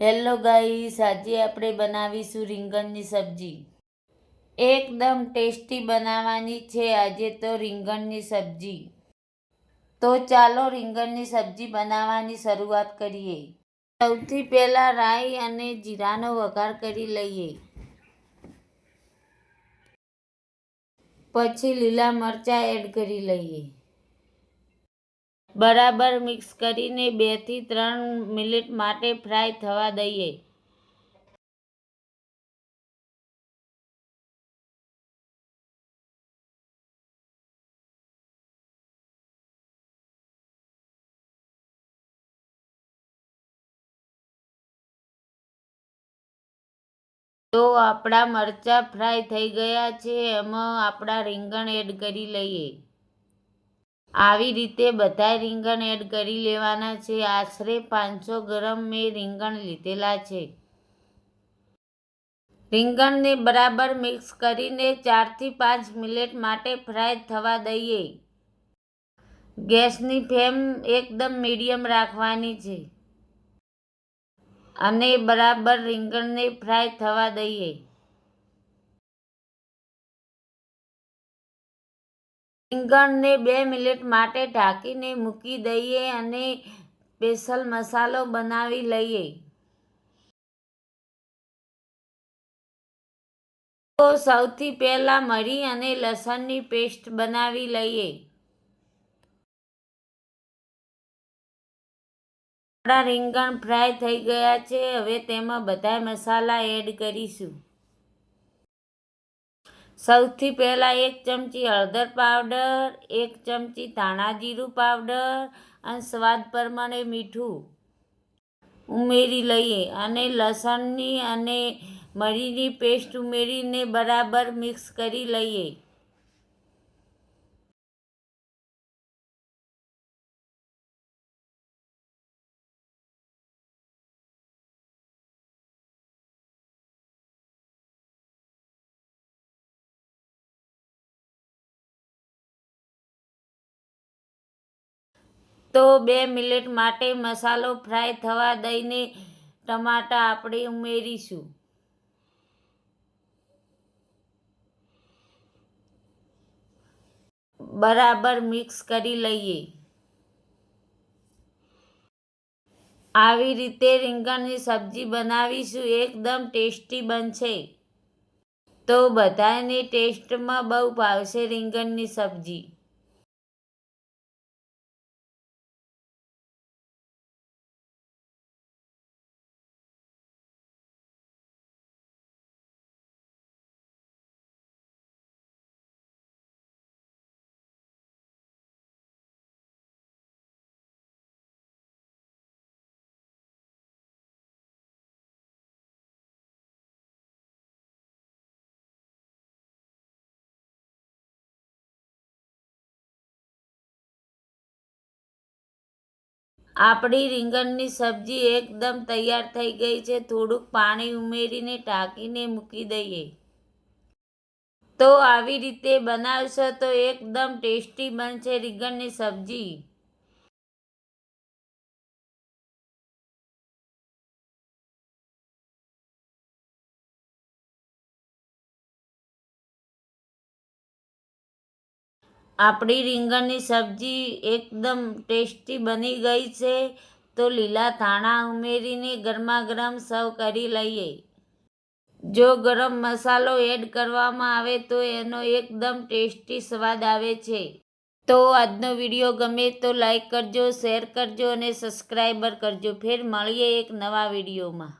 Hello guys, આજે આપણે બનાવીશું રીંગણની સબ્જી. એકદમ ટેસ્ટી બનાવવાની છે આજે તો રીંગણની સબ્જી. તો ચાલો રીંગણની સબ્જી બનાવવાની શરૂઆત કરીએ. સૌથી પહેલાં રાઈ અને જીરાનો વઘાર કરી લઈએ. પછી લીલા મરચાં એડ કરી લઈએ. બરાબર મિક્સ કરીને બેથી ત્રણ મિનિટ માટે ફ્રાય થવા દઈએ. તો આપણા મરચાં ફ્રાય થઈ ગયા છે. એમાં આપણા રીંગણ એડ કરી લઈએ. આવી રીતે બધા રીંગણ એડ કરી લેવાના છે. આશરે પાંચસો ગ્રામ મેં રીંગણ લીધેલા છે. રીંગણને બરાબર મિક્સ કરીને ચારથી પાંચ મિનિટ માટે ફ્રાય થવા દઈએ. ગેસની ફ્લેમ એકદમ મીડિયમ રાખવાની છે. અને બરાબર રીંગણને ફ્રાય થવા દઈએ. રીંગણને બે મિનિટ માટે ઢાંકીને મૂકી દઈએ અને સ્પેશલ મસાલો બનાવી લઈએ. તો સૌથી પહેલાં મરી અને લસણની પેસ્ટ બનાવી લઈએ. આપણા રીંગણ ફ્રાય થઈ ગયા છે. હવે તેમાં બધા મસાલા એડ કરીશું. સૌથી પહેલાં એક ચમચી હળદર પાવડર, એક ચમચી ધાણા જીરું પાવડર અને સ્વાદ પ્રમાણે મીઠું ઉમેરી લઈએ અને લસણની અને મરીની પેસ્ટ ઉમેરીને બરાબર મિક્સ કરી લઈએ. તો બે મિનિટ માટે મસાલો ફ્રાય થવા દઈને ટમાટા આપણે ઉમેરીશું. બરાબર મિક્સ કરી લઈએ. આવી રીતે રીંગણની સબ્જી બનાવીશું, એકદમ ટેસ્ટી બનશે. તો બધાને ટેસ્ટમાં બહુ ભાવશે રીંગણની સબ્જી. આપણી રીંગણની સબ્જી એકદમ તૈયાર થઈ ગઈ છે. થોડુંક પાણી ઉમેરીને ટાંકીને મૂકી દઈએ. તો આવી રીતે બનાવશો તો એકદમ ટેસ્ટી બનશે રીંગણની સબ્જી. આપણી રીંગણની સબ્જી એકદમ ટેસ્ટી બની ગઈ છે, તો લીલા ધાણા ઉમેરીને ગરમા ગરમ સર્વ કરી લઈએ. જો ગરમ મસાલો એડ કરવામાં આવે તો એનો એકદમ ટેસ્ટી સ્વાદ આવે છે. તો આજનો વીડિયો ગમે તો લાઈક કરજો, શેર કરજો અને સબસ્ક્રાઈબર કરજો. ફેર મળીએ એક નવા વિડીયોમાં.